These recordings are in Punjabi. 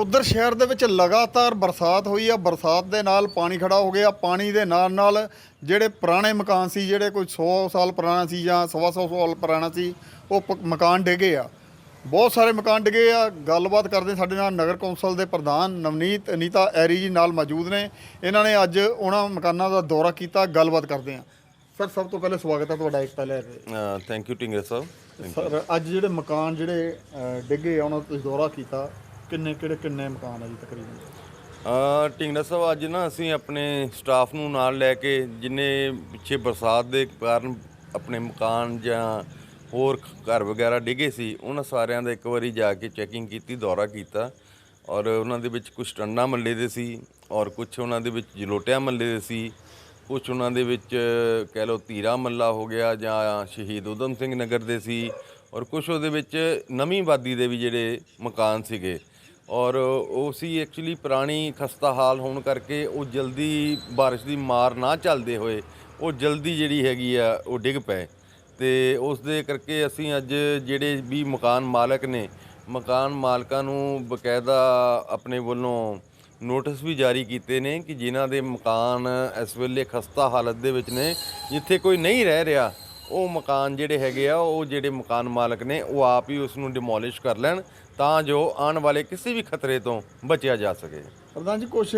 ਜਲੰਧਰ ਸ਼ਹਿਰ ਦੇ ਵਿੱਚ ਲਗਾਤਾਰ ਬਰਸਾਤ ਹੋਈ ਆ। ਬਰਸਾਤ ਦੇ ਨਾਲ ਪਾਣੀ ਖੜਾ ਹੋ ਗਿਆ। ਪਾਣੀ ਦੇ ਨਾਲ ਨਾਲ ਜਿਹੜੇ ਪੁਰਾਣੇ ਮਕਾਨ ਸੀ ਜਿਹੜੇ ਕੋਈ 100 ਸਾਲ ਪੁਰਾਣਾ ਸੀ ਜਾਂ ਸਵਾ ਸੌ ਸਾਲ ਪੁਰਾਣਾ ਸੀ ਉਹ ਪ- ਮਕਾਨ ਡਿੱਗੇ ਆ। ਬਹੁਤ ਸਾਰੇ ਮਕਾਨ ਡਿੱਗੇ ਆ। ਗੱਲਬਾਤ ਕਰਦੇ ਸਾਡੇ ਨਾਲ ਨਗਰ ਕੌਂਸਲ ਦੇ ਪ੍ਰਧਾਨ ਨਵਨੀਤ ਅਨੀਤਾ ਐਰੀ ਜੀ ਨਾਲ ਮੌਜੂਦ ਨੇ। ਇਹਨਾਂ ਨੇ ਅੱਜ ਉਹਨਾਂ ਮਕਾਨਾਂ ਦਾ ਦੌਰਾ ਕੀਤਾ। ਗੱਲਬਾਤ ਕਰਦੇ ਆ। ਸਰ ਸਭ ਤੋਂ ਪਹਿਲੇ ਸਵਾਗਤ ਹੈ ਤੁਹਾਡਾ ਇੱਕ ਪਹਿਲੇ ਥੈਂਕ ਯੂ ਟਿੰਗਰ ਸਾਹਿਬ। ਸਰ ਅੱਜ ਜਿਹੜੇ ਮਕਾਨ ਜਿਹੜੇ ਅ, ਡਿੱਗੇ ਆ ਉਹਨਾਂ ਦਾ ਤੁਸੀਂ ਦੌਰਾ ਕੀਤਾ। ਕਿੰਨੇ ਕਿਹੜੇ ਕਿੰਨੇ ਮਕਾਨ ਆ ਜੀ ਤਕਰੀਬਨ? ਅ, ਟਿੰਗਰ ਸਾਹਿਬ ਅੱਜ ਨਾ ਅਸੀਂ ਆਪਣੇ ਸਟਾਫ ਨੂੰ ਨਾਲ ਲੈ ਕੇ ਜਿੰਨੇ ਪਿੱਛੇ ਬਰਸਾਤ ਦੇ ਕਾਰਨ ਆਪਣੇ ਮਕਾਨ ਜਾਂ ਹੋਰ ਘਰ ਵਗੈਰਾ ਡਿੱਗੇ ਸੀ ਉਹਨਾਂ ਸਾਰਿਆਂ ਦਾ ਇੱਕ ਵਾਰੀ ਜਾ ਕੇ ਚੈਕਿੰਗ ਕੀਤੀ ਦੌਰਾ ਕੀਤਾ ਔਰ ਉਹਨਾਂ ਦੇ ਵਿੱਚ ਕੁਝ ਟੰਡਾ ਮੱਲੇ ਦੇ ਸੀ ਔਰ ਕੁਝ ਉਹਨਾਂ ਦੇ ਵਿੱਚ ਜਲੋਟਿਆਂ ਮੱਲੇ ਦੇ ਸੀ ਕੁਝ ਉਹਨਾਂ ਦੇ ਵਿੱਚ ਕਹਿ ਲਓ ਧੀਰਾ ਮੱਲਾ ਹੋ ਗਿਆ ਜਾਂ ਸ਼ਹੀਦ ਉਦਮ ਸਿੰਘ ਨਗਰ ਦੇ ਸੀ ਔਰ ਕੁਝ ਉਹਦੇ ਵਿੱਚ ਨਵੀਂ ਆਬਾਦੀ ਦੇ ਵੀ ਜਿਹੜੇ ਮਕਾਨ ਸੀਗੇ। ਔਰ ਉਹ ਸੀ ਐਕਚੁਅਲੀ ਪੁਰਾਣੀ ਖਸਤਾ ਹਾਲ ਹੋਣ ਕਰਕੇ ਉਹ ਜਲਦੀ ਬਾਰਿਸ਼ ਦੀ ਮਾਰ ਨਾ ਚੱਲਦੇ ਹੋਏ ਉਹ ਜਲਦੀ ਜਿਹੜੀ ਹੈਗੀ ਆ, ਉਹ ਡਿੱਗ ਪਏ। ਤੇ ਉਸ ਦੇ ਕਰਕੇ ਅਸੀਂ ਅੱਜ ਜਿਹੜੇ ਵੀ ਮਕਾਨ ਮਾਲਕ ਨੇ, ਮਕਾਨ ਮਾਲਕਾਂ ਨੂੰ ਬਕਾਇਦਾ ਆਪਣੇ ਵੱਲੋਂ ਨੋਟਿਸ ਵੀ ਜਾਰੀ ਕੀਤੇ ਨੇ ਕਿ ਜਿਨ੍ਹਾਂ ਦੇ ਮਕਾਨ ਇਸ ਵੇਲੇ ਖਸਤਾ ਹਾਲਤ ਦੇ ਵਿੱਚ ਨੇ, ਜਿੱਥੇ ਕੋਈ ਨਹੀਂ ਰਹਿ ਰਿਹਾ, ਉਹ ਮਕਾਨ ਜਿਹੜੇ ਹੈਗੇ ਆ, ਉਹ ਜਿਹੜੇ ਮਕਾਨ ਮਾਲਕ ਨੇ, ਉਹ ਆਪ ਹੀ ਉਸ ਨੂੰ ਡਿਮੋਲਿਸ਼ ਕਰ ਲੈਣ ਤਾਂ ਜੋ ਆਉਣ ਵਾਲੇ ਕਿਸੇ ਵੀ ਖਤਰੇ ਤੋਂ ਬਚਿਆ ਜਾ ਸਕੇ। ਪ੍ਰਧਾਨ ਜੀ ਕੁਝ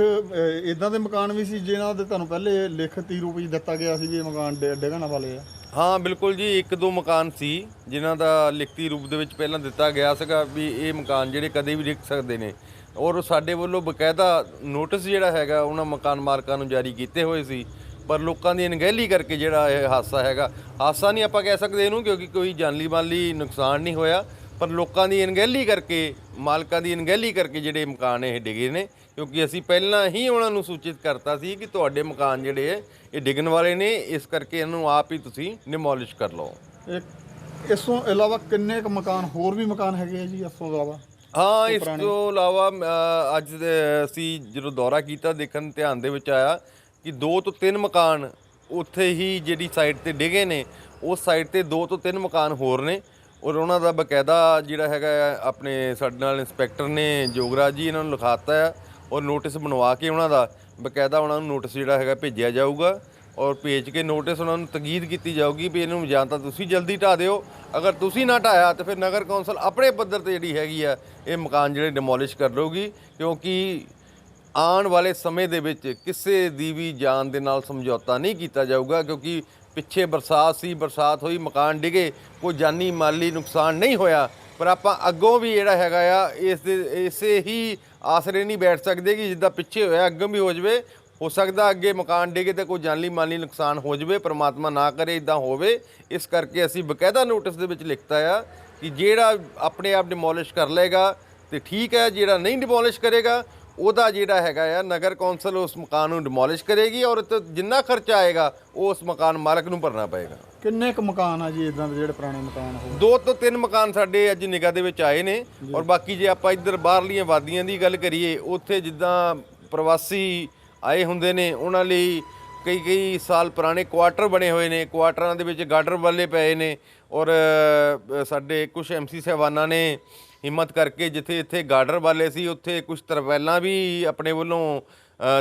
ਇਦਾਂ ਦੇ ਮਕਾਨ ਵੀ ਸੀ ਜਿਨ੍ਹਾਂ ਦੇ ਤੁਹਾਨੂੰ ਪਹਿਲੇ ਲਿਖਤੀ ਰੂਪ ਵਿੱਚ ਦਿੱਤਾ ਗਿਆ ਸੀ ਵੀ ਇਹ ਮਕਾਨ ਡਿ- ਡਿੱਗਣ ਵਾਲੇ ਆ? ਹਾਂ ਬਿਲਕੁਲ ਜੀ ਇੱਕ ਦੋ ਮਕਾਨ ਸੀ ਜਿਨ੍ਹਾਂ ਦਾ ਲਿਖਤੀ ਰੂਪ ਦੇ ਵਿੱਚ ਪਹਿਲਾਂ ਦਿੱਤਾ ਗਿਆ ਸੀਗਾ ਵੀ ਇਹ ਮਕਾਨ ਜਿਹੜੇ ਕਦੇ ਵੀ ਡਿੱਗ ਸਕਦੇ ਨੇ। ਔਰ ਸਾਡੇ ਵੱਲੋਂ ਬਕਾਇਦਾ ਨੋਟਿਸ ਜਿਹੜਾ ਹੈਗਾ ਉਹਨਾਂ ਮਕਾਨ ਮਾਲਕਾਂ ਨੂੰ ਜਾਰੀ ਕੀਤੇ ਹੋਏ ਸੀ। ਪਰ ਲੋਕਾਂ ਦੀ ਅਣਗਹਿਲੀ ਕਰਕੇ ਜਿਹੜਾ ਇਹ ਹਾਦਸਾ ਹੈਗਾ ਹਾਦਸਾ ਨਹੀਂ ਆਪਾਂ ਕਹਿ ਸਕਦੇ ਇਹਨੂੰ ਕਿਉਂਕਿ ਕੋਈ ਜਾਨਲੀ ਮਾਲੀ ਨੁਕਸਾਨ ਨਹੀਂ ਹੋਇਆ। ਪਰ ਲੋਕਾਂ ਦੀ ਅਣਗਹਿਲੀ ਕਰਕੇ ਮਾਲਕਾਂ ਦੀ ਅਣਗਹਿਲੀ ਕਰਕੇ ਜਿਹੜੇ ਮਕਾਨ ਇਹ ਡਿੱਗੇ ਨੇ ਕਿਉਂਕਿ ਅਸੀਂ ਪਹਿਲਾਂ ਹੀ ਉਹਨਾਂ ਨੂੰ ਸੂਚਿਤ ਕਰਤਾ ਸੀ ਕਿ ਤੁਹਾਡੇ ਮਕਾਨ ਜਿਹੜੇ ਇਹ ਡਿੱਗਣ ਵਾਲੇ ਨੇ ਇਸ ਕਰਕੇ ਇਹਨੂੰ ਆਪ ਹੀ ਤੁਸੀਂ ਡਿਮੋਲਿਸ਼ ਕਰ ਲਓ। ਇਸ ਤੋਂ ਇਲਾਵਾ ਕਿੰਨੇ ਕੁ ਮਕਾਨ ਹੋਰ ਵੀ ਮਕਾਨ ਹੈਗੇ ਆ ਜੀ ਇਸ ਤੋਂ ਇਲਾਵਾ? ਹਾਂ ਇਸ ਤੋਂ ਇਲਾਵਾ ਅੱਜ ਅਸੀਂ ਜਦੋਂ ਦੌਰਾ ਕੀਤਾ ਦੇਖਣ ਧਿਆਨ ਦੇ ਵਿੱਚ ਆਇਆ ਕਿ ਦੋ ਤੋਂ ਤਿੰਨ ਮਕਾਨ ਉੱਥੇ ਹੀ ਜਿਹੜੀ ਸਾਈਡ ਤੇ ਡਿੱਗੇ ਨੇ ਉਸ ਸਾਈਡ ਤੇ ਦੋ ਤੋਂ ਤਿੰਨ ਮਕਾਨ ਹੋਰ ਨੇ। ਔਰ ਉਹਨਾਂ ਦਾ ਬਕਾਇਦਾ ਜਿਹੜਾ ਹੈਗਾ ਆ, ਆਪਣੇ ਸਾਡੇ ਨਾਲ ਇੰਸਪੈਕਟਰ ਨੇ ਜੋਗਰਾਜ ਜੀ ਇਹਨਾਂ ਨੂੰ ਲਿਖਾਤਾ ਹੈ ਔਰ ਨੋਟਿਸ ਬਣਵਾ ਕੇ ਉਹਨਾਂ ਦਾ ਬਕਾਇਦਾ ਉਹਨਾਂ ਨੂੰ ਨੋਟਿਸ ਜਿਹੜਾ ਹੈਗਾ ਭੇਜਿਆ ਜਾਊਗਾ ਔਰ ਭੇਜ ਕੇ ਨੋਟਿਸ ਉਹਨਾਂ ਨੂੰ ਤਕੀਦ ਕੀਤੀ ਜਾਊਗੀ ਵੀ ਇਹਨੂੰ ਜਾਂ ਤਾਂ ਤੁਸੀਂ ਜਲਦੀ ਢਾ ਦਿਓ ਅਗਰ ਤੁਸੀਂ ਨਾ ਢਾਇਆ ਤਾਂ ਫਿਰ ਨਗਰ ਕੌਂਸਲ ਆਪਣੇ ਪੱਧਰ ਤੇ ਜਿਹੜੀ ਹੈਗੀ ਆ ਇਹ ਮਕਾਨ ਜਿਹੜੇ ਡਿਮੋਲਿਸ਼ ਕਰ ਲਊਗੀ ਕਿਉਂਕਿ ਆਉਣ ਵਾਲੇ ਸਮੇਂ ਦੇ ਵਿੱਚ ਕਿਸੇ ਦੀ ਵੀ ਜਾਨ ਦੇ ਨਾਲ ਸਮਝੌਤਾ ਨਹੀਂ ਕੀਤਾ ਜਾਊਗਾ ਕਿਉਂਕਿ ਪਿੱਛੇ ਬਰਸਾਤ ਸੀ, ਬਰਸਾਤ ਹੋਈ, ਮਕਾਨ ਡਿਗੇ, ਕੋਈ ਜਾਨੀ ਮਾਲੀ ਨੁਕਸਾਨ ਨਹੀਂ ਹੋਇਆ। ਪਰ ਆਪਾਂ ਅੱਗੋਂ ਵੀ ਜਿਹੜਾ ਹੈਗਾ ਆ ਇਸ ਦੇ ਇਸੇ ਹੀ ਆਸਰੇ ਨਹੀਂ ਬੈਠ ਸਕਦੇ ਕਿ ਜਿੱਦਾਂ ਪਿੱਛੇ ਹੋਇਆ, ਅੱਗੋਂ ਵੀ ਹੋ ਜਵੇ। ਹੋ ਸਕਦਾ ਅੱਗੇ ਮਕਾਨ ਡਿੱਗੇ ਤੇ ਕੋਈ ਜਾਨੀ ਮਾਲੀ ਨੁਕਸਾਨ ਹੋ ਜਵੇ, ਪ੍ਰਮਾਤਮਾ ਨਾ ਕਰੇ, ਇਦਾਂ ਹੋਵੇ। ਇਸ ਕਰਕੇ ਅਸੀਂ ਬਕਾਇਦਾ ਨੋਟਿਸ ਦੇ ਵਿੱਚ ਲਿਖਤਾ ਆ ਕਿ ਜਿਹੜਾ ਆਪਣੇ ਆਪ ਡਿਮੋਲਿਸ਼ ਕਰ ਲਏਗਾ ਤੇ ਠੀਕ ਹੈ, ਜਿਹੜਾ ਨਹੀਂ ਡਿਮੋਲਿਸ਼ ਕਰੇਗਾ ਉਹਦਾ ਜਿਹੜਾ ਹੈਗਾ ਆ ਨਗਰ ਕੌਂਸਲ ਉਸ ਮਕਾਨ ਨੂੰ ਡਿਮੋਲਿਸ਼ ਕਰੇਗੀ ਔਰ ਤੇ ਜਿੰਨਾ ਖਰਚਾ ਆਏਗਾ ਉਹ ਉਸ ਮਕਾਨ ਮਾਲਕ ਨੂੰ ਭਰਨਾ ਪਏਗਾ। ਕਿੰਨੇ ਕੁ ਮਕਾਨ ਆ ਜੀ ਇਦਾਂ ਦੇ ਜਿਹੜੇ ਪੁਰਾਣੇ ਮਕਾਨ ਹੋ ਦੋ ਤੋਂ ਤਿੰਨ ਮਕਾਨ ਸਾਡੇ ਅੱਜ ਨਿਗਾਹ ਦੇ ਵਿੱਚ ਆਏ ਨੇ ਔਰ ਬਾਕੀ ਜੇ ਆਪਾਂ ਇੱਧਰ ਬਾਹਰਲੀਆਂ ਵਾਦੀਆਂ ਦੀ ਗੱਲ ਕਰੀਏ ਉੱਥੇ ਜਿੱਦਾਂ ਪ੍ਰਵਾਸੀ ਆਏ ਹੁੰਦੇ ਨੇ ਉਹਨਾਂ ਲਈ ਕਈ ਕਈ ਸਾਲ ਪੁਰਾਣੇ ਕੁਆਟਰ ਬਣੇ ਹੋਏ ਨੇ ਕੁਆਟਰਾਂ ਦੇ ਵਿੱਚ ਗਾਰਡਰ ਵਾਲੇ ਪਏ ਨੇ ਔਰ ਸਾਡੇ ਕੁਝ ਐਮਸੀ ਸਾਹਿਬਾਨਾਂ ਨੇ ਹਿੰਮਤ ਕਰਕੇ ਜਿੱਥੇ ਇੱਥੇ ਗਾਰਡਰ ਵਾਲੇ ਸੀ ਉੱਥੇ ਕੁਝ ਤਰਪੈਲਾਂ ਵੀ ਆਪਣੇ ਵੱਲੋਂ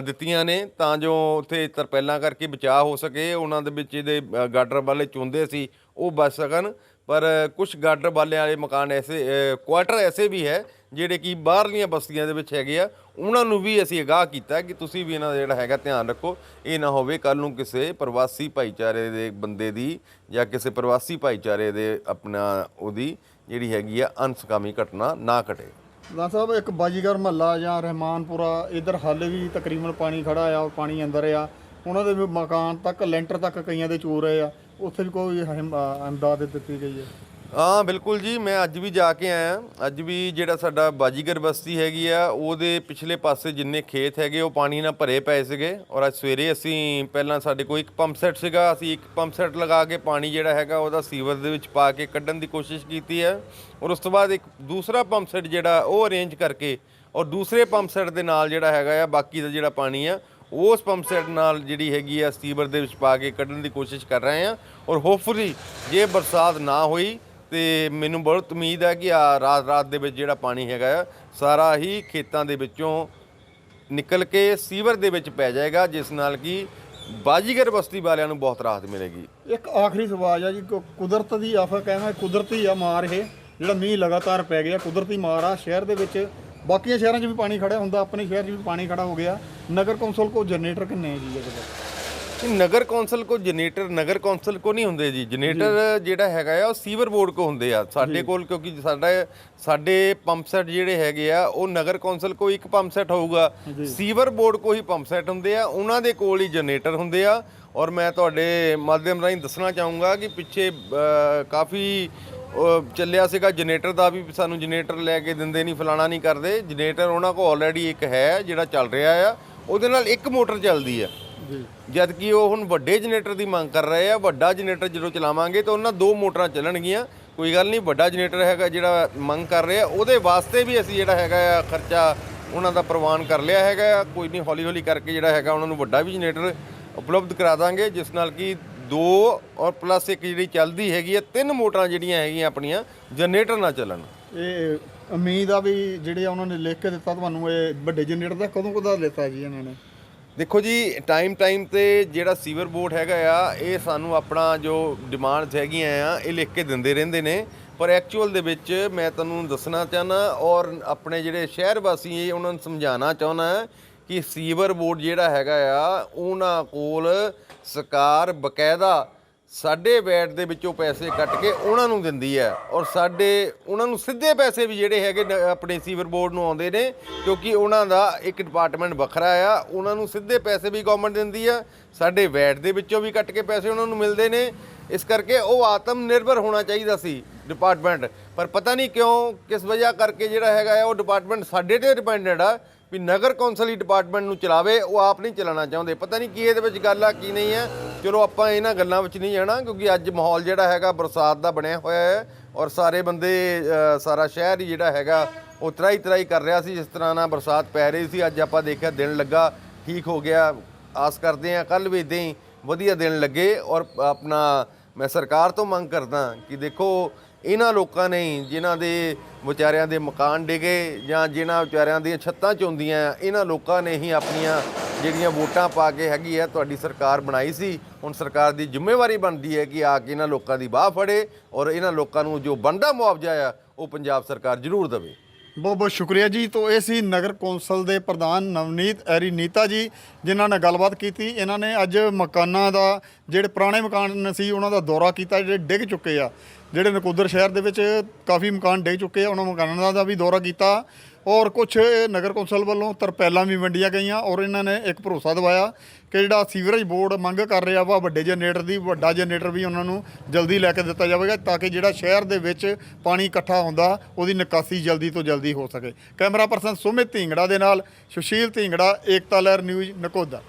ਦਿੱਤੀਆਂ ਨੇ ਤਾਂ ਜੋ ਉੱਥੇ ਤਰਪੈਲਾਂ ਕਰਕੇ ਬਚਾਅ ਹੋ ਸਕੇ। ਉਹਨਾਂ ਦੇ ਵਿੱਚ ਇਹਦੇ ਅ, ਗਾਰਡਰ ਵਾਲੇ ਚੁੰਦੇ ਸੀ ਉਹ ਬਚ ਸਕਣ। ਪਰ ਕੁਝ ਗਾਰਡਰ ਵਾਲਿਆਂ ਵਾਲੇ ਮਕਾਨ ਐਸੇ ਕੁਆਟਰ ਐਸੇ ਵੀ ਹੈ ਜਿਹੜੇ ਕਿ ਬਾਹਰਲੀਆਂ ਬਸਤੀਆਂ ਦੇ ਵਿੱਚ ਹੈਗੇ ਆ, ਉਹਨਾਂ ਨੂੰ ਵੀ ਅਸੀਂ ਅਗਾਹ ਕੀਤਾ ਕਿ ਤੁਸੀਂ ਵੀ ਇਹਨਾਂ ਦਾ ਜਿਹੜਾ ਹੈਗਾ ਧਿਆਨ ਰੱਖੋ। ਇਹ ਨਾ ਹੋਵੇ ਕੱਲ ਨੂੰ ਕਿਸੇ ਪ੍ਰਵਾਸੀ ਭਾਈਚਾਰੇ ਦੇ ਬੰਦੇ ਦੀ ਜਾਂ ਕਿਸੇ ਪ੍ਰਵਾਸੀ ਭਾਈਚਾਰੇ ਦੇ ਆਪਣਾ ਉਹਦੀ ਜਿਹੜੀ ਹੈਗੀ ਆ ਅਨਸਕਾਮੀ ਘਟਨਾ ਨਾ ਘਟੇ। ਨਾ ਸਾਹਿਬ, ਇੱਕ ਬਾਜੀਗਰ ਮਹੱਲਾ ਜਾਂ ਰਹਿਮਾਨਪੁਰਾ, ਇਧਰ ਹਾਲੇ ਵੀ ਤਕਰੀਬਨ ਪਾਣੀ ਖੜਾ ਆ, ਪਾਣੀ ਅੰਦਰ ਆ। ਉਹਨਾਂ ਦੇ ਵੀ ਮਕਾਨ ਤੱਕ, ਲੈਂਟਰ ਤੱਕ ਕਈਆਂ ਦੇ ਚੋਰ ਰਹੇ ਆ। ਉੱਥੇ ਵੀ ਕੋਈ ਹਿਮ- ਦਿੱਤੀ ਗਈ ਹੈ। ਹਾਂ, ਬਿਲਕੁਲ ਜੀ, ਮੈਂ ਅੱਜ ਵੀ ਜਾ ਕੇ ਆਇਆ। ਅੱਜ ਵੀ ਜਿਹੜਾ ਸਾਡਾ ਬਾਜੀਗਰ ਬਸਤੀ ਹੈਗੀ ਆ, ਉਹਦੇ ਪਿਛਲੇ ਪਾਸੇ ਜਿੰਨੇ ਖੇਤ ਹੈਗੇ, ਉਹ ਪਾਣੀ ਨਾਲ ਭਰੇ ਪਏ ਸੀਗੇ। ਔਰ ਅੱਜ ਸਵੇਰੇ ਅਸੀਂ ਪਹਿਲਾਂ ਸਾਡੇ ਕੋਲ ਇੱਕ ਪੰਪ ਸੈੱਟ ਸੀਗਾ, ਅਸੀਂ ਇੱਕ ਪੰਪ ਸੈੱਟ ਲਗਾ ਕੇ ਪਾਣੀ ਜਿਹੜਾ ਹੈਗਾ, ਉਹਦਾ ਸੀਵਰ ਦੇ ਵਿੱਚ ਪਾ ਕੇ ਕੱਢਣ ਦੀ ਕੋਸ਼ਿਸ਼ ਕੀਤੀ ਹੈ ਔਰ ਉਸ ਤੋਂ ਬਾਅਦ ਇੱਕ ਦੂਸਰਾ ਪੰਪ ਸੈੱਟ ਜਿਹੜਾ, ਉਹ ਅਰੇਂਜ ਕਰਕੇ ਔਰ ਦੂਸਰੇ ਪੰਪ ਸੈੱਟ ਦੇ ਨਾਲ ਜਿਹੜਾ ਹੈਗਾ ਆ, ਬਾਕੀ ਦਾ ਜਿਹੜਾ ਪਾਣੀ ਆ, ਉਸ ਪੰਪ ਸੈੱਟ ਨਾਲ ਜਿਹੜੀ ਹੈਗੀ ਆ, ਸੀਵਰ ਦੇ ਵਿੱਚ ਪਾ ਕੇ ਕੱਢਣ ਦੀ ਕੋਸ਼ਿਸ਼ ਕਰ ਰਹੇ ਆ। ਔਰ ਹੋਪਫੁਲੀ ਜੇ ਬਰਸਾਤ ਨਾ ਹੋਈ ਤੇ ਮੈਨੂੰ ਬਹੁਤ ਉਮੀਦ ਹੈ ਕਿ ਆ ਰਾਤ ਰਾਤ ਦੇ ਵਿੱਚ ਜਿਹੜਾ ਪਾਣੀ ਹੈਗਾ ਆ, ਸਾਰਾ ਹੀ ਖੇਤਾਂ ਦੇ ਵਿੱਚੋਂ ਨਿਕਲ ਕੇ ਸੀਵਰ ਦੇ ਵਿੱਚ ਪੈ ਜਾਏਗਾ, ਜਿਸ ਨਾਲ ਕਿ ਬਾਜੀਗਰ ਬਸਤੀ ਵਾਲਿਆਂ ਨੂੰ ਬਹੁਤ ਰਾਹਤ ਮਿਲੇਗੀ। ਇੱਕ ਆਖਰੀ ਸਵਾਲ ਆ ਜੀ ਕੁਦਰਤ ਦੀ ਆਫਤ ਕਹਿੰਦਾ ਕੁਦਰਤੀ ਆ ਮਾਰ ਇਹ, ਜਿਹੜਾ ਮੀਂਹ ਲਗਾਤਾਰ ਪੈ ਗਿਆ, ਕੁਦਰਤੀ ਮਾਰ ਆ, ਸ਼ਹਿਰ ਦੇ ਵਿੱਚ ਬਾਕੀਆਂ ਸ਼ਹਿਰਾਂ 'ਚ ਵੀ ਪਾਣੀ ਖੜਾ ਹੁੰਦਾ, ਆਪਣੇ ਸ਼ਹਿਰ 'ਚ ਵੀ ਪਾਣੀ ਖੜਾ ਹੋ ਗਿਆ। ਨਗਰ ਕੌਂਸਲ ਕੋਲ ਜਨਰੇਟਰ ਕਿੰਨੇ ਜੀ ਇਹਦੇ ਨਗਰ ਕੌਂਸਲ ਕੋ ਜਨਰੇਟਰ ਨਗਰ ਕੌਂਸਲ ਕੋ ਨਹੀਂ ਹੁੰਦੇ ਜੀ। ਜਨਰੇਟਰ ਜਿਹੜਾ ਹੈਗਾ ਆ ਉਹ ਸੀਵਰ ਬੋਰਡ ਕੋ ਹੁੰਦੇ ਆ ਸਾਡੇ ਕੋਲ ਕਿਉਂਕਿ ਸਾਡਾ ਸਾਡੇ ਪੰਪ ਸੈਟ ਜਿਹੜੇ ਹੈਗੇ ਆ ਉਹ ਨਗਰ ਕੌਂਸਲ ਕੋ ਇੱਕ ਪੰਪ ਸੈਟ ਹੋਊਗਾ। ਸੀਵਰ ਬੋਰਡ ਕੋ ਹੀ ਪੰਪ ਸੈਟ ਹੁੰਦੇ ਆ ਉਹਨਾਂ ਦੇ ਕੋਲ ਹੀ ਜਨਰੇਟਰ ਹੁੰਦੇ ਆ। ਔਰ ਮੈਂ ਤੁਹਾਡੇ ਮਾਧਿਅਮ ਰਾਹੀਂ ਦੱਸਣਾ ਚਾਹੂੰਗਾ ਕਿ ਪਿੱਛੇ ਕਾਫੀ ਚੱਲਿਆ ਸੀਗਾ ਜਨਰੇਟਰ ਦਾ ਵੀ ਸਾਨੂੰ ਜਨਰੇਟਰ ਲੈ ਕੇ ਦਿੰਦੇ ਨਹੀਂ ਫਲਾਣਾ ਨਹੀਂ ਕਰਦੇ। ਜਨਰੇਟਰ ਉਹਨਾਂ ਕੋਲ ਆਲਰੇਡੀ ਇੱਕ ਹੈ ਜਿਹੜਾ ਚੱਲ ਰਿਹਾ ਆ। ਉਹਦੇ ਨਾਲ ਇੱਕ ਮੋਟਰ ਚੱਲਦੀ ਆ। ਜਦ ਕਿ ਉਹ ਹੁਣ ਵੱਡੇ ਜਨਰੇਟਰ ਦੀ ਮੰਗ ਕਰ ਰਹੇ ਆ, ਵੱਡਾ ਜਨਰੇਟਰ ਜਦੋਂ ਚਲਾਵਾਂਗੇ ਤਾਂ ਉਹਨਾਂ ਦੋ ਮੋਟਰਾਂ ਚੱਲਣਗੀਆਂ। ਕੋਈ ਗੱਲ ਨਹੀਂ, ਵੱਡਾ ਜਨਰੇਟਰ ਹੈਗਾ ਜਿਹੜਾ ਮੰਗ ਕਰ ਰਹੇ ਆ ਉਹਦੇ ਵਾਸਤੇ ਵੀ ਅਸੀਂ ਜਿਹੜਾ ਹੈਗਾ ਆ ਖਰਚਾ ਉਹਨਾਂ ਦਾ ਪ੍ਰਵਾਨ ਕਰ ਲਿਆ ਹੈਗਾ ਕੋਈ ਨਹੀਂ ਹੌਲੀ ਹੌਲੀ ਕਰਕੇ ਜਿਹੜਾ ਹੈਗਾ ਉਹਨਾਂ ਨੂੰ ਵੱਡਾ ਵੀ ਜਨਰੇਟਰ ਉਪਲਬਧ ਕਰਾ ਦਾਂਗੇ, ਜਿਸ ਨਾਲ ਕਿ ਦੋ ਔਰ ਪਲੱਸ ਇੱਕ ਜਿਹੜੀ ਚੱਲਦੀ ਹੈਗੀ ਆ, ਤਿੰਨ ਮੋਟਰਾਂ ਜਿਹੜੀਆਂ ਹੈਗੀਆਂ ਆਪਣੀਆਂ, ਜਨਰੇਟਰ ਨਾਲ ਚੱਲਣ। ਇਹ ਉਮੀਦ ਆ ਵੀ ਜਿਹੜੇ ਉਹਨਾਂ ਨੇ ਲਿਖ ਕੇ ਦਿੱਤਾ, ਤੁਹਾਨੂੰ ਇਹ ਵੱਡੇ ਜਨਰੇਟਰ ਦਾ ਕਦੋਂ ਕਦੋਂ ਲਿੱਤਾ ਜੀ ਇਹਨਾਂ ਨੇ? ਦੇਖੋ ਜੀ ਟਾਈਮ ਟਾਈਮ ਤੇ ਜਿਹੜਾ ਸੀਵਰ ਬੋਰਡ ਹੈਗਾ ਆ, ਇਹ ਸਾਨੂੰ ਆਪਣਾ ਜੋ ਡਿਮਾਂਡਸ ਹੈਗੀਆਂ ਆ, ਇਹ ਲਿਖ ਕੇ ਦਿੰਦੇ ਰਹਿੰਦੇ ਨੇ। ਪਰ ਐਕਚੁਅਲ ਦੇ ਵਿੱਚ ਮੈਂ ਤੁਹਾਨੂੰ ਦੱਸਣਾ ਚਾਹਨਾ ਔਰ ਆਪਣੇ ਜਿਹੜੇ ਸ਼ਹਿਰ ਵਾਸੀ ਇਹ ਉਹਨਾਂ ਨੂੰ ਸਮਝਾਉਣਾ ਚਾਹੁੰਦਾ ਕਿ ਸੀਵਰ ਬੋਰਡ ਜਿਹੜਾ ਹੈਗਾ ਆ, ਉਹਨਾਂ ਕੋਲ ਸਰਕਾਰ, ਬਕਾਇਦਾ ਸਾਡੇ ਵੈਟ ਦੇ ਵਿੱਚੋਂ ਪੈਸੇ ਕੱਟ ਕੇ ਉਹਨਾਂ ਨੂੰ ਦਿੰਦੀ ਹੈ ਔਰ ਸਾਡੇ, ਉਹਨਾਂ ਨੂੰ ਸਿੱਧੇ ਪੈਸੇ ਵੀ ਜਿਹੜੇ ਹੈਗੇ ਆਪਣੇ ਸੀਵਰ ਬੋਰਡ ਨੂੰ ਆਉਂਦੇ ਨੇ, ਕਿਉਂਕਿ ਉਹਨਾਂ ਦਾ ਇੱਕ ਡਿਪਾਰਟਮੈਂਟ ਵੱਖਰਾ ਆ, ਉਹਨਾਂ ਨੂੰ ਸਿੱਧੇ ਪੈਸੇ ਵੀ ਗਵਰਨਮੈਂਟ ਦਿੰਦੀ ਆ, ਸਾਡੇ ਵੈਟ ਦੇ ਵਿੱਚੋਂ ਵੀ ਕੱਟ ਕੇ ਪੈਸੇ ਉਹਨਾਂ ਨੂੰ ਮਿਲਦੇ ਨੇ, ਇਸ ਕਰਕੇ ਉਹ ਆਤਮ ਨਿਰਭਰ ਹੋਣਾ ਚਾਹੀਦਾ ਸੀ ਡਿਪਾਰਟਮੈਂਟ ਪਰ ਪਤਾ ਨਹੀਂ ਕਿਉਂ, ਕਿਸ ਵਜ੍ਹਾ ਕਰਕੇ ਜਿਹੜਾ ਹੈਗਾ ਆ, ਉਹ ਡਿਪਾਰਟਮੈਂਟ ਸਾਡੇ ਤੇ ਡਿਪੈਂਡੈਂਟ ਆ ਵੀ ਨਗਰ ਕੌਂਸਲ ਹੀ ਡਿਪਾਰਟਮੈਂਟ ਨੂੰ ਚਲਾਵੇ, ਉਹ ਆਪ ਨਹੀਂ ਚਲਾਉਣਾ ਚਾਹੁੰਦੇ। ਪਤਾ ਨਹੀਂ ਕੀ ਇਹਦੇ ਵਿੱਚ ਗੱਲ ਆ, ਕੀ ਨਹੀਂ ਹੈ ਚਲੋ ਆਪਾਂ ਇਹਨਾਂ ਗੱਲਾਂ ਵਿੱਚ ਨਹੀਂ ਜਾਣਾ, ਕਿਉਂਕਿ ਅੱਜ ਮਾਹੌਲ ਜਿਹੜਾ ਹੈਗਾ ਬਰਸਾਤ ਦਾ ਬਣਿਆ ਹੋਇਆ ਹੈ ਔਰ ਸਾਰੇ ਬੰਦੇ ਸਾਰਾ ਸ਼ਹਿਰ ਹੀ ਜਿਹੜਾ ਹੈਗਾ, ਉਹ ਤਰਾਈ ਤਰਾਈ ਕਰ ਰਿਹਾ ਸੀ, ਜਿਸ ਤਰ੍ਹਾਂ ਨਾਲ ਬਰਸਾਤ ਪੈ ਰਹੀ ਸੀ। ਅੱਜ ਆਪਾਂ ਦੇਖਿਆ ਦਿਨ ਲੱਗਾ, ਠੀਕ ਹੋ ਗਿਆ। ਆਸ ਕਰਦੇ ਆ ਕੱਲ ਵੀ ਇਦਾਂ ਹੀ ਵਧੀਆ ਦਿਨ ਲੱਗੇ ਔਰ ਆਪਣਾ ਮੈਂ ਸਰਕਾਰ ਤੋਂ ਮੰਗ ਕਰਦਾ ਕਿ ਦੇਖੋ ਇਹਨਾਂ ਲੋਕਾਂ ਨੇ ਜਿਨ੍ਹਾਂ ਦੇ ਵਿਚਾਰਿਆਂ ਦੇ ਮਕਾਨ ਡਿਗੇ ਜਾਂ ਜਿਨ੍ਹਾਂ ਵਿਚਾਰਿਆਂ ਦੀਆਂ ਛੱਤਾਂ ਚੁੰਦੀਆਂ, ਇਹਨਾਂ ਲੋਕਾਂ ਨੇ ਹੀ ਆਪਣੀਆਂ ਜਿਹੜੀਆਂ ਵੋਟਾਂ ਪਾ ਕੇ ਹੈਗੀ ਹੈ ਤੁਹਾਡੀ ਸਰਕਾਰ ਬਣਾਈ ਸੀ। ਹੁਣ ਸਰਕਾਰ ਦੀ ਜ਼ਿੰਮੇਵਾਰੀ ਬਣਦੀ ਹੈ ਕਿ ਆ ਕੇ ਇਹਨਾਂ ਲੋਕਾਂ ਦੀ ਬਾਹ ਫੜੇ ਔਰ ਇਹਨਾਂ ਲੋਕਾਂ ਨੂੰ ਜੋ ਬਣਦਾ ਮੁਆਵਜ਼ਾ ਆ, ਉਹ ਪੰਜਾਬ ਸਰਕਾਰ ਜ਼ਰੂਰ ਦੇਵੇ। ਬਹੁਤ ਬਹੁਤ ਸ਼ੁਕਰੀਆ ਜੀ। ਤੋਂ ਇਹ ਸੀ ਨਗਰ ਕੌਂਸਲ ਦੇ ਪ੍ਰਧਾਨ ਨਵਨੀਤ ਐਰੀ ਨੀਤਾ ਜੀ, ਜਿਨ੍ਹਾਂ ਨੇ ਗੱਲਬਾਤ ਕੀਤੀ। ਇਹਨਾਂ ਨੇ ਅੱਜ ਮਕਾਨਾਂ ਦਾ, ਜਿਹੜੇ ਪੁਰਾਣੇ ਮਕਾਨ ਸੀ, ਉਹਨਾਂ ਦਾ ਦੌਰਾ ਕੀਤਾ, ਜਿਹੜੇ ਡਿੱਗ ਚੁੱਕੇ ਆ। ਜਿਹੜੇ ਨਕੋਦਰ ਸ਼ਹਿਰ ਦੇ ਵਿੱਚ ਕਾਫੀ ਮਕਾਨ ਡਿੱਗ ਚੁੱਕੇ ਆ, ਉਹਨਾਂ ਮਕਾਨਾਂ ਦਾ ਵੀ ਦੌਰਾ ਕੀਤਾ। ਔਰ ਕੁਝ ਨਗਰ ਕੌਂਸਲ ਵੱਲੋਂ ਤਰਪੈਲਾਂ ਵੀ ਵੰਡੀਆਂ ਗਈਆਂ ਔਰ ਇਹਨਾਂ ਨੇ ਇੱਕ ਭਰੋਸਾ ਦਿਵਾਇਆ ਕਿ ਜਿਹੜਾ ਸੀਵਰੇਜ ਬੋਰਡ ਮੰਗ ਕਰ ਰਿਹਾ ਵਾ ਵੱਡੇ ਜਨਰੇਟਰ ਦੀ, ਵੱਡਾ ਜਨਰੇਟਰ ਵੀ ਉਹਨਾਂ ਨੂੰ ਜਲਦੀ ਲੈ ਕੇ ਦਿੱਤਾ ਜਾਵੇਗਾ ਤਾਂ ਕਿ ਜਿਹੜਾ ਸ਼ਹਿਰ ਦੇ ਵਿੱਚ ਪਾਣੀ ਇਕੱਠਾ ਹੁੰਦਾ, ਉਹਦੀ ਨਿਕਾਸੀ ਜਲਦੀ ਤੋਂ ਜਲਦੀ ਹੋ ਸਕੇ। ਕੈਮਰਾ ਪਰਸਨ ਸੁਮਿਤ ਢਿੰਗੜਾ ਦੇ ਨਾਲ ਸੁਸ਼ੀਲ ਢਿੰਗੜਾ, ਏਕਤਾ ਲਹਿਰ ਨਿਊਜ਼ ਨਕੋਦਾ